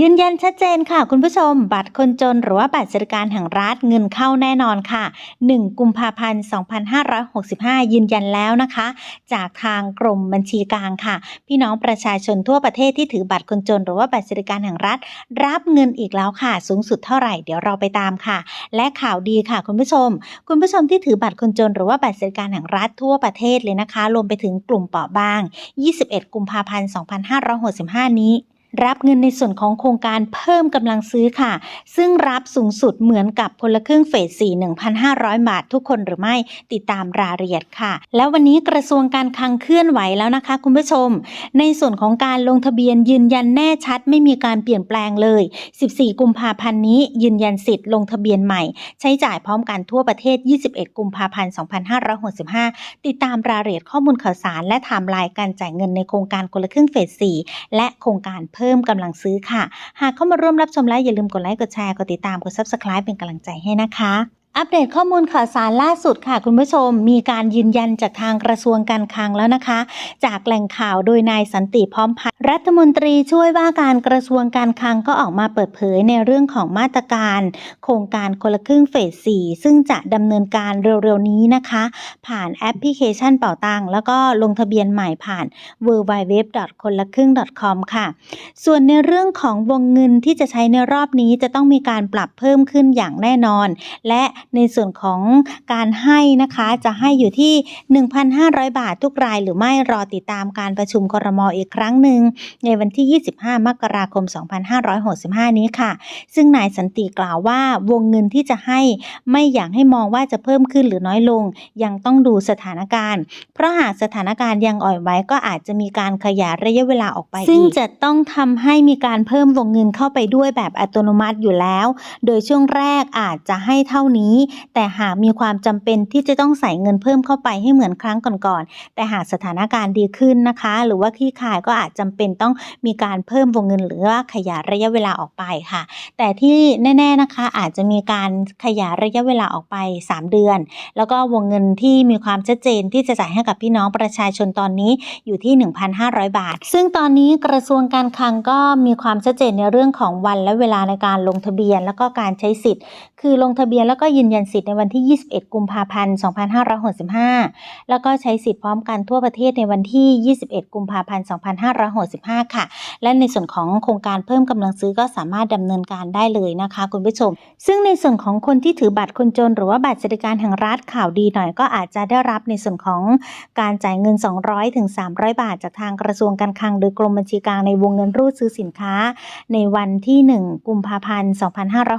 ยืนยันชัดเจนค่ะคุณผู้ชม บัตรคนจนหรือว่าบัตรสวัสดิการแห่งรัฐเงินเข้าแน่นอนค่ะ 1 กุมภาพันธ์ 2565 ยืนยันแล้วนะคะ จากทางกรมบัญชีกลางค่ะ พี่น้องประชาชนทั่วประเทศที่ถือบัตรคนจน หรือว่าบัตรสวัสดิการแห่งรัฐ รับเงินอีกแล้วค่ะ สูงสุดเท่าไหร่เดี๋ยวเราไปตามค่ะ และข่าวดีค่ะคุณผู้ชม คุณผู้ชมที่ถือบัตรคนจน หรือว่าบัตรสวัสดิการแห่งรัฐทั่วประเทศเลยนะคะรวมไปถึงกลุ่มเปราะบาง 21 กุมภาพันธ์ 2565 นี้ รับเงินในส่วนของโครงการเพิ่มกำลังซื้อค่ะ ซึ่งรับสูงสุดเหมือนกับคนละครึ่งเฟส 4 1,500 บาททุกคนหรือไม่ติดตามรายละเอียดค่ะ แล้ววันนี้กระทรวงการคลังเคลื่อนไหวแล้วนะคะ คุณผู้ชม ในส่วนของการลงทะเบียนยืนยันแน่ชัด ไม่มีการเปลี่ยนแปลงเลย 14 กุมภาพันธ์นี้ ยืนยันสิทธิ์ลงทะเบียนใหม่ ใช้จ่ายพร้อมกันทั่วประเทศ 21 กุมภาพันธ์ 2565 ติดตามรายละเอียดข้อมูลข่าวสาร และไทม์ไลน์การจ่ายเงินในโครงการคนละครึ่งเฟส 4 และโครงการเพิ่มกำลังซื้อค่ะ หากเข้ามาร่วมรับชมแล้วอย่าลืมกดไลค์กดแชร์กดติดตามกด Subscribe เป็นกำลังใจให้นะคะอัปเดตข้อมูลข่าวสารล่าสุดค่ะ คุณผู้ชมมีการยืนยันจากทางกระทรวงการคลังแล้วนะคะ จากแหล่งข่าวโดยนายสันติพร้อมพัฒน์ รัฐมนตรีช่วยว่าการกระทรวงการคลังก็ออกมาเปิดเผยในเรื่องของมาตรการ โครงการคนละครึ่งเฟส 4 ซึ่งจะดำเนินการเร็วๆนี้นะคะ ผ่านแอปพลิเคชันเป่าตังแล้วก็ลงทะเบียนใหม่ผ่าน w w w คนละครึ่ง .com ค่ะ ส่วนในเรื่องของวงเงินที่จะใช้ในรอบนี้จะต้องมีการปรับเพิ่มขึ้นอย่างแน่นอน และในส่วนของการให้นะคะจะให้อยู่ที่ 1,500 บาททุกรายหรือไม่รอติดตามการประชุมครมอีกครั้งหนึ่งในวันที่ 25 มกราคม 2565 นี้ค่ะ ซึ่งนายสันติกล่าวว่าวงเงินที่จะให้ไม่อยากให้มองว่าจะเพิ่มขึ้นหรือน้อยลง ยังต้องดูสถานการณ์ เพราะหากสถานการณ์ยังอ่อนไหวก็อาจจะมีการขยายระยะเวลาออกไป ซึ่งจะต้องทำให้มีการเพิ่มวงเงินเข้าไปด้วยแบบอัตโนมัติอยู่แล้ว โดยช่วงแรกอาจจะให้เท่านี้ แต่หากมีความจำเป็นที่จะต้องใส่เงินเพิ่มเข้าไปให้เหมือนครั้งก่อนๆ แต่หากสถานการณ์ดีขึ้นนะคะ หรือว่าคลี่คลายก็อาจจำเป็นต้องมีการเพิ่มวงเงินหรือว่าขยายระยะเวลาออกไปค่ะ แต่ที่แน่ ๆนะคะอาจจะมีการขยายระยะเวลาออกไป 3 เดือน แล้วก็วงเงินที่มีความชัดเจนที่จะจ่ายให้กับพี่น้องประชาชนตอนนี้อยู่ที่ 1,500 บาท ซึ่งตอนนี้กระทรวงการคลังก็มีความชัดเจนในเรื่องของวันและเวลาในการลงทะเบียน แล้วก็การใช้สิทธิ์คือลงทะเบียนแล้วก็ยืนยันสิทธิ์ในวันที่ 21 กุมภาพันธ์ 2565 แล้วก็ใช้สิทธิ์พร้อมกันทั่วประเทศในวันที่ 21 กุมภาพันธ์ 2565 ค่ะ และในส่วนของโครงการเพิ่มกำลังซื้อก็สามารถดำเนินการได้เลยนะคะคุณผู้ชม ซึ่งในส่วนของคนที่ถือบัตรคนจน หรือว่าบัตรสวัสดิการแห่งรัฐข่าวดีหน่อยก็อาจจะได้รับในส่วนของการจ่ายเงิน 200ถึง300 บาท จากทางกระทรวงการคลังโดยกรมบัญชีกลางในวงเงินรูดซื้อสินค้า ในวันที่ 1 กุมภาพันธ์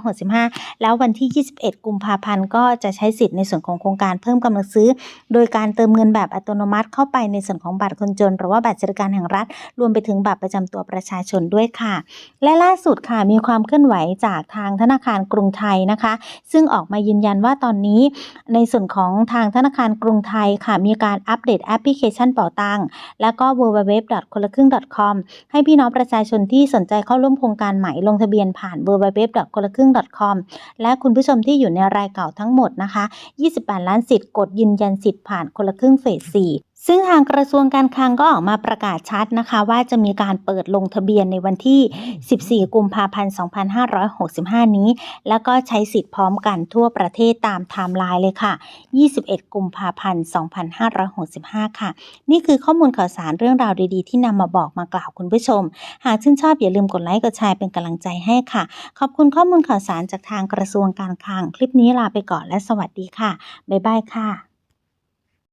2565 แล้ววันที่ 21 กุมภาพันธ์ ก็จะใช้สิทธิ์ในส่วนของโครงการเพิ่มกำลังซื้อ โดยการเติมเงินแบบอัตโนมัติเข้าไปในส่วนของบัตรคนจน หรือว่าบัตรสวัสดิการแห่งรัฐ รวมไปถึงบัตรประจำตัวประชาชนด้วยค่ะ และล่าสุดค่ะมีความเคลื่อนไหวจากทางธนาคารกรุงไทยนะคะ ซึ่งออกมายืนยันว่าตอนนี้ ในส่วนของทางธนาคารกรุงไทยค่ะมีการอัปเดตแอปพลิเคชันเป๋าตังแล้วก็ w w w คนละครึ่ง .com ให้พี่น้องประชาชนที่สนใจเข้าร่วมโครงการใหม่ลงทะเบียนผ่าน w w w คนละครึ่ง .com และคุณผู้ชมที่อยู่ในรายเก่าทั้งหมดนะคะ 28 ล้านสิทธิ์กดยืนยันสิทธิ์ผ่านคนละครึ่งเฟส4 ซึ่งทางกระทรวงการคลังก็ออกมาประกาศชัดนะคะ ว่าจะมีการเปิดลงทะเบียนในวันที่ 14 กุมภาพันธ์ 2565 นี้ แล้วก็ใช้สิทธิ์พร้อมกันทั่วประเทศตามไทม์ไลน์เลยค่ะ 21 กุมภาพันธ์ 2565 ค่ะ นี่คือข้อมูลข่าวสารเรื่องราวดีๆ ที่นำมาบอกมากล่าวคุณผู้ชม หากชื่นชอบอย่าลืมกดไลค์กดแชร์เป็นกำลังใจให้ค่ะ ขอบคุณข้อมูลข่าวสารจากทางกระทรวงการคลัง คลิปนี้ลาไปก่อนและสวัสดีค่ะบ๊ายบายค่ะ